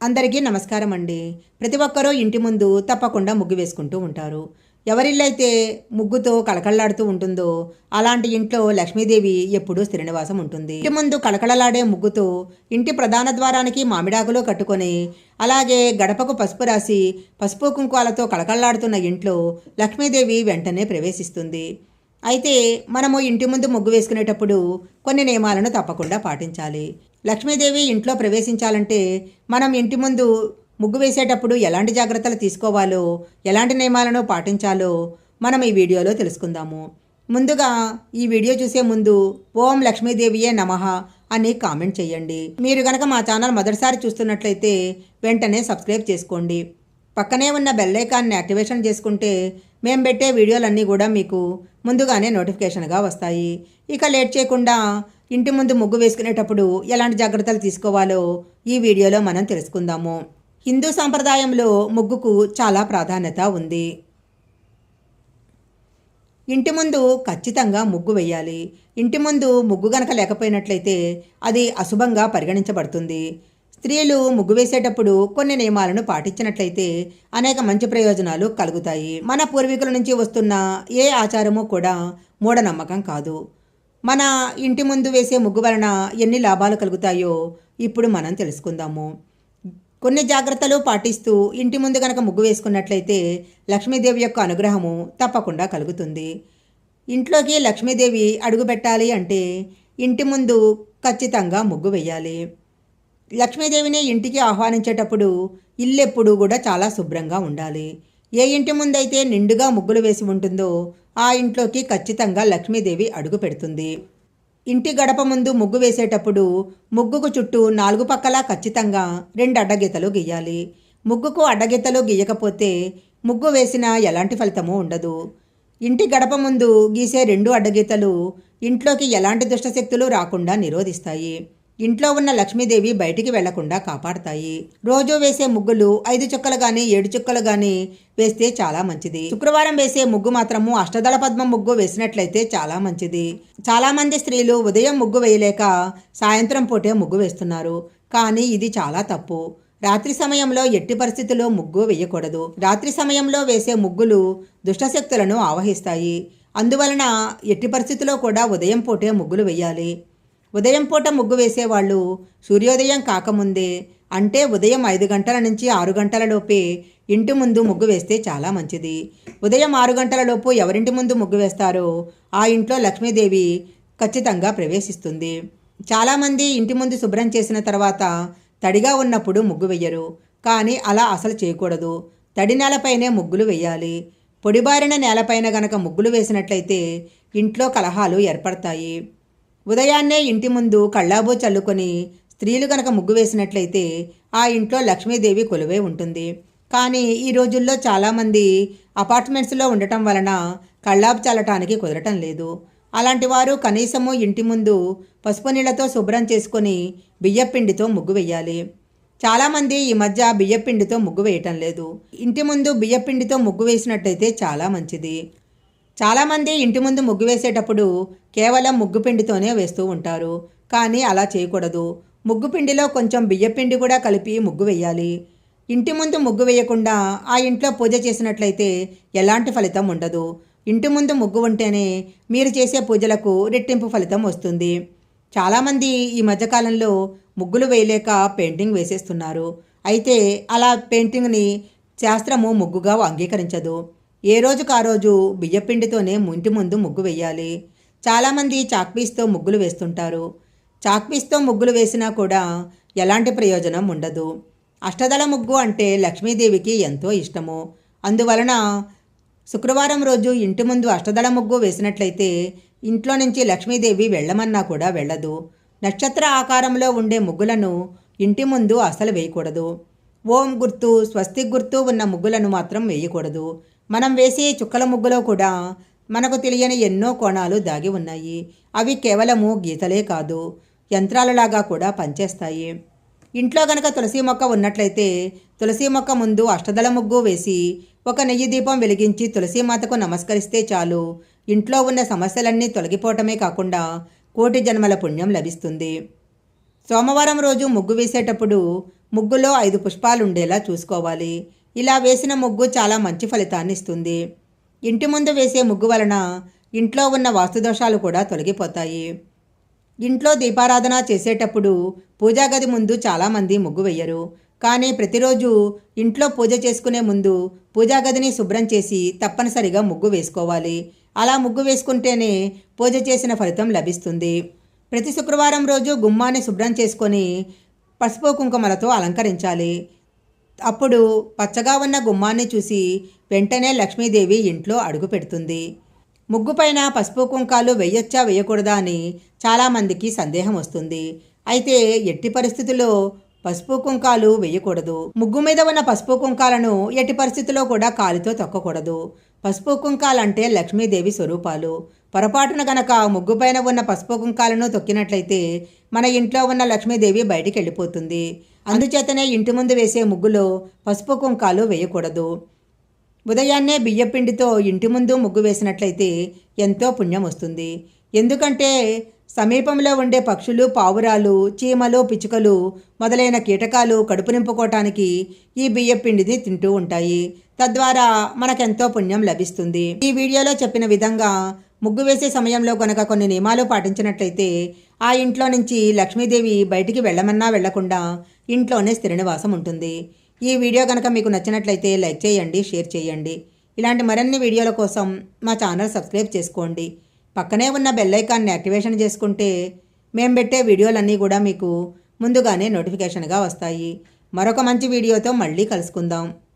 అందరికీ నమస్కారం అండి ప్రతి ఒక్కరూ ఇంటి ముందు తప్పకుండా ముగ్గు వేసుకుంటూ ఉంటారు. ఎవరిల్లైతే ముగ్గుతో కళకళలాడుతూ ఉంటుందో అలాంటి ఇంట్లో లక్ష్మీదేవి ఎప్పుడూ శ్రీనివాసం ఉంటుంది. ఇంటి ముందు కళకళలాడే ముగ్గుతో ఇంటి ప్రధాన ద్వారానికి మామిడాకులు కట్టుకొని అలాగే గడపకు పసుపు రాసి పసుపు కుంకుమాలతో కళకళలాడుతున్న ఇంట్లో లక్ష్మీదేవి వెంటనే ప్రవేశిస్తుంది. అయితే మనము ఇంటి ముందు ముగ్గు వేసుకునేటప్పుడు కొన్ని నియమాలను తప్పకుండా పాటించాలి. లక్ష్మీదేవి ఇంట్లో ప్రవేశించాలంటే మనం ఇంటి ముందు ముగ్గు వేసేటప్పుడు ఎలాంటి జాగ్రత్తలు తీసుకోవాలో ఎలాంటి నియమాలను పాటించాలో మనం ఈ వీడియోలో తెలుసుకుందాము. ముందుగా ఈ వీడియో చూసే ముందు ఓం లక్ష్మీదేవియే నమః అని కామెంట్ చేయండి. మీరు గనక మా ఛానల్ మొదటిసారి చూస్తున్నట్లయితే వెంటనే సబ్స్క్రైబ్ చేసుకోండి. పక్కనే ఉన్న బెల్ ఐకాన్ని యాక్టివేషన్ చేసుకుంటే మేము పెట్టే వీడియోలన్నీ కూడా మీకు ముందుగానే నోటిఫికేషన్గా వస్తాయి. ఇక లేట్ చేయకుండా ఇంటి ముందు ముగ్గు వేసుకునేటప్పుడు ఎలాంటి జాగ్రత్తలు తీసుకోవాలో ఈ వీడియోలో మనం తెలుసుకుందాము. హిందూ సాంప్రదాయంలో ముగ్గుకు చాలా ప్రాధాన్యత ఉంది. ఇంటి ముందు ఖచ్చితంగా ముగ్గు వేయాలి. ఇంటి ముందు ముగ్గు గనక లేకపోయినట్లయితే అది అశుభంగా పరిగణించబడుతుంది. స్త్రీలు ముగ్గు వేసేటప్పుడు కొన్ని నియమాలను పాటించినట్లయితే అనేక మంచి ప్రయోజనాలు కలుగుతాయి. మన పూర్వీకుల నుంచి వస్తున్న ఏ ఆచారము కూడా మూఢనమ్మకం కాదు. మన ఇంటి ముందు వేసే ముగ్గు వలన ఎన్ని లాభాలు కలుగుతాయో ఇప్పుడు మనం తెలుసుకుందాము. కొన్ని జాగ్రత్తలు పాటిస్తూ ఇంటి ముందు గనక ముగ్గు వేసుకున్నట్లయితే లక్ష్మీదేవి యొక్క అనుగ్రహము తప్పకుండా కలుగుతుంది. ఇంట్లోకి లక్ష్మీదేవి అడుగు పెట్టాలి అంటే ఇంటి ముందు ఖచ్చితంగా ముగ్గు వేయాలి. లక్ష్మీదేవిని ఇంటికి ఆహ్వానించేటప్పుడు ఇల్లెప్పుడు కూడా చాలా శుభ్రంగా ఉండాలి. ఏ ఇంటి ముందైతే నిండుగా ముగ్గులు వేసి ఉంటుందో ఆ ఇంట్లోకి ఖచ్చితంగా లక్ష్మీదేవి అడుగు పెడుతుంది. ఇంటి గడప ముందు ముగ్గు వేసేటప్పుడు ముగ్గుకు చుట్టూ నాలుగు పక్కల ఖచ్చితంగా రెండు అడ్డగీతలు గీయాలి. ముగ్గుకు అడ్డగీతలు గీయకపోతే ముగ్గు వేసిన ఎలాంటి ఫలితము ఉండదు. ఇంటి గడప ముందు గీసే రెండు అడ్డగీతలు ఇంట్లోకి ఎలాంటి దుష్టశక్తులు రాకుండా నిరోధిస్తాయి. ఇంట్లో ఉన్న లక్ష్మీదేవి బయటికి వెళ్ళకుండా కాపాడతాయి. రోజు వేసే ముగ్గులు ఐదు చుక్కలు గాని ఏడు చుక్కలు గాని వేస్తే చాలా మంచిది. శుక్రవారం వేసే ముగ్గు మాత్రము అష్టదళ పద్మ ముగ్గు వేసినట్లయితే చాలా మంచిది. చాలా మంది స్త్రీలు ఉదయం ముగ్గు వేయలేక సాయంత్రం పూటే ముగ్గు వేస్తున్నారు. కానీ ఇది చాలా తప్పు. రాత్రి సమయంలో ఎట్టి పరిస్థితుల్లో ముగ్గు వేయకూడదు. రాత్రి సమయంలో వేసే ముగ్గులు దుష్టశక్తులను ఆవహిస్తాయి. అందువలన ఎట్టి పరిస్థితుల్లో కూడా ఉదయం పూటే ముగ్గులు వేయాలి. ఉదయం పూట ముగ్గు వేసేవాళ్ళు సూర్యోదయం కాకముందే అంటే ఉదయం ఐదు గంటల నుంచి ఆరు గంటల లోపే ఇంటి ముందు ముగ్గు వేస్తే చాలా మంచిది. ఉదయం ఆరు గంటల లోపు ఎవరింటి ముందు ముగ్గు వేస్తారో ఆ ఇంట్లో లక్ష్మీదేవి ఖచ్చితంగా ప్రవేశిస్తుంది. చాలామంది ఇంటి ముందు శుభ్రం చేసిన తర్వాత తడిగా ఉన్నప్పుడు ముగ్గు వెయ్యరు కానీ అలా అసలు చేయకూడదు. తడి నేలపైనే ముగ్గులు వేయాలి. పొడిబారిన నేలపైన గనక ముగ్గులు వేసినట్లయితే ఇంట్లో కలహాలు ఏర్పడతాయి. ఉదయాన్నే ఇంటి ముందు కళ్ళాబో చల్లుకొని స్త్రీలు గనక ముగ్గు వేసినట్లయితే ఆ ఇంట్లో లక్ష్మీదేవి కొలువై ఉంటుంది. కానీ ఈ రోజుల్లో చాలామంది అపార్ట్మెంట్స్లో ఉండటం వలన కళ్ళాపు చల్లటానికి కుదరటం లేదు. అలాంటి వారు కనీసము ఇంటి ముందు పసుపు నీళ్ళతో శుభ్రం చేసుకొని బియ్యపిండితో ముగ్గు వేయాలి. చాలామంది ఈ మధ్య బియ్యపిండితో ముగ్గు వేయటం లేదు. ఇంటి ముందు బియ్యపిండితో ముగ్గు వేసినట్టయితే చాలా మంచిది. చాలామంది ఇంటి ముందు ముగ్గు వేసేటప్పుడు కేవలం ముగ్గు పిండితోనే వేస్తూ ఉంటారు. కానీ అలా చేయకూడదు. ముగ్గు పిండిలో కొంచెం బియ్యపిండి కూడా కలిపి ముగ్గు వేయాలి. ఇంటి ముందు ముగ్గు వేయకుండా ఆ ఇంట్లో పూజ చేసినట్లయితే ఎలాంటి ఫలితం ఉండదు. ఇంటి ముందు ముగ్గు ఉంటేనే మీరు చేసే పూజలకు రెట్టింపు ఫలితం వస్తుంది. చాలామంది ఈ మధ్యకాలంలో ముగ్గులు వేయలేక పెయింటింగ్ వేసేస్తున్నారు. అయితే అలా పెయింటింగ్ని శాస్త్రము ముగ్గుగా అంగీకరించదు. ఏ రోజుకు ఆ రోజు బియ్యపిండితోనే ఇంటి ముందు ముగ్గు వేయాలి చాలామంది చాక్పీస్తో ముగ్గులు వేస్తుంటారు. చాక్పీస్తో ముగ్గులు వేసినా కూడా ఎలాంటి ప్రయోజనం ఉండదు. అష్టదళ ముగ్గు అంటే లక్ష్మీదేవికి ఎంతో ఇష్టము. అందువలన శుక్రవారం రోజు ఇంటి ముందు అష్టదళ ముగ్గు వేసినట్లయితే ఇంట్లో నుంచి లక్ష్మీదేవి వెళ్ళమన్నా కూడా వెళ్ళదు. నక్షత్ర ఆకారంలో ఉండే ముగ్గులను ఇంటి ముందు అసలు వేయకూడదు. ఓం గుర్తు స్వస్తిక్ గుర్తు ఉన్న ముగ్గులను మాత్రం వేయకూడదు. మనం వేసే చుక్కల ముగ్గులో కూడా మనకు తెలియని ఎన్నో కోణాలు దాగి ఉన్నాయి. అవి కేవలము గీతలే కాదు యంత్రాలలాగా కూడా పనిచేస్తాయి. ఇంట్లో గనక తులసి మొక్క ఉన్నట్లయితే తులసి మొక్క ముందు అష్టదల ముగ్గు వేసి ఒక నెయ్యి దీపం వెలిగించి తులసీమాతకు నమస్కరిస్తే చాలు. ఇంట్లో ఉన్న సమస్యలన్నీ తొలగిపోవటమే కాకుండా కోటి జన్మల పుణ్యం లభిస్తుంది. సోమవారం రోజు ముగ్గు వేసేటప్పుడు ముగ్గులో ఐదు పుష్పాలు ఉండేలా చూసుకోవాలి. ఇలా వేసిన ముగ్గు చాలా మంచి ఫలితాన్ని ఇస్తుంది. ఇంటి ముందు వేసే ముగ్గు వలన ఇంట్లో ఉన్న వాస్తుదోషాలు కూడా తొలగిపోతాయి. ఇంట్లో దీపారాధన చేసేటప్పుడు పూజా గది ముందు చాలామంది ముగ్గు వెయ్యరు కానీ ప్రతిరోజు ఇంట్లో పూజ చేసుకునే ముందు పూజా గదిని శుభ్రం చేసి తప్పనిసరిగా ముగ్గు వేసుకోవాలి. అలా ముగ్గు వేసుకుంటేనే పూజ చేసిన ఫలితం లభిస్తుంది. ప్రతి శుక్రవారం రోజు గుమ్మాన్ని శుభ్రం చేసుకొని పసుపు కుంకుమలతో అలంకరించాలి. అప్పుడు పచ్చగా ఉన్న గుమ్మాన్ని చూసి వెంటనే లక్ష్మీదేవి ఇంట్లో అడుగు పెడుతుంది. ముగ్గుపైన పసుపు కుంకాలు వేయొచ్చా వేయకూడదా అని చాలామందికి సందేహం వస్తుంది. అయితే ఎట్టి పరిస్థితుల్లో పసుపు కుంకాలు వేయకూడదు ముగ్గు మీద ఉన్న పసుపు కుంకాలను ఎట్టి పరిస్థితుల్లో కూడా కాలితో తొక్కకూడదు. పసుపు కుంకాలంటే లక్ష్మీదేవి స్వరూపాలు. పొరపాటున గనక ముగ్గుపైన ఉన్న పసుపు కుంకాలను తొక్కినట్లయితే మన ఇంట్లో ఉన్న లక్ష్మీదేవి బయటికి వెళ్ళిపోతుంది అందుచేతనే ఇంటి ముందు వేసే ముగ్గులో పసుపు కుంకాలు వేయకూడదు. ఉదయాన్నే బియ్యపిండితో ఇంటి ముందు ముగ్గు వేసినట్లయితే ఎంతో పుణ్యం వస్తుంది. ఎందుకంటే సమీపంలో ఉండే పక్షులు పావురాలు చీమలు పిచ్చుకలు మొదలైన కీటకాలు కడుపు నింపుకోవటానికి ఈ బియ్యపిండిని తింటూ ఉంటాయి. తద్వారా మనకెంతో పుణ్యం లభిస్తుంది. ఈ వీడియోలో చెప్పిన విధంగా ముగ్గు వేసే సమయంలో కనుక కొన్ని నియమాలు పాటించినట్లయితే ఆ ఇంట్లో నుంచి లక్ష్మీదేవి బయటికి వెళ్ళమన్నా వెళ్ళకుండా ఇంట్లోనే స్థిర నివాసం ఉంటుంది. ఈ వీడియో కనుక మీకు నచ్చినట్లయితే లైక్ చేయండి షేర్ చేయండి. ఇలాంటి మరిన్ని వీడియోల కోసం మా ఛానల్ సబ్స్క్రైబ్ చేసుకోండి. పక్కనే ఉన్న బెల్ ఐకాన్ని యాక్టివేషన్ చేసుకుంటే మేము పెట్టే వీడియోలన్నీ కూడా మీకు ముందుగానే నోటిఫికేషన్గా వస్తాయి. మరొక మంచి వీడియోతో మళ్ళీ కలుసుకుందాం.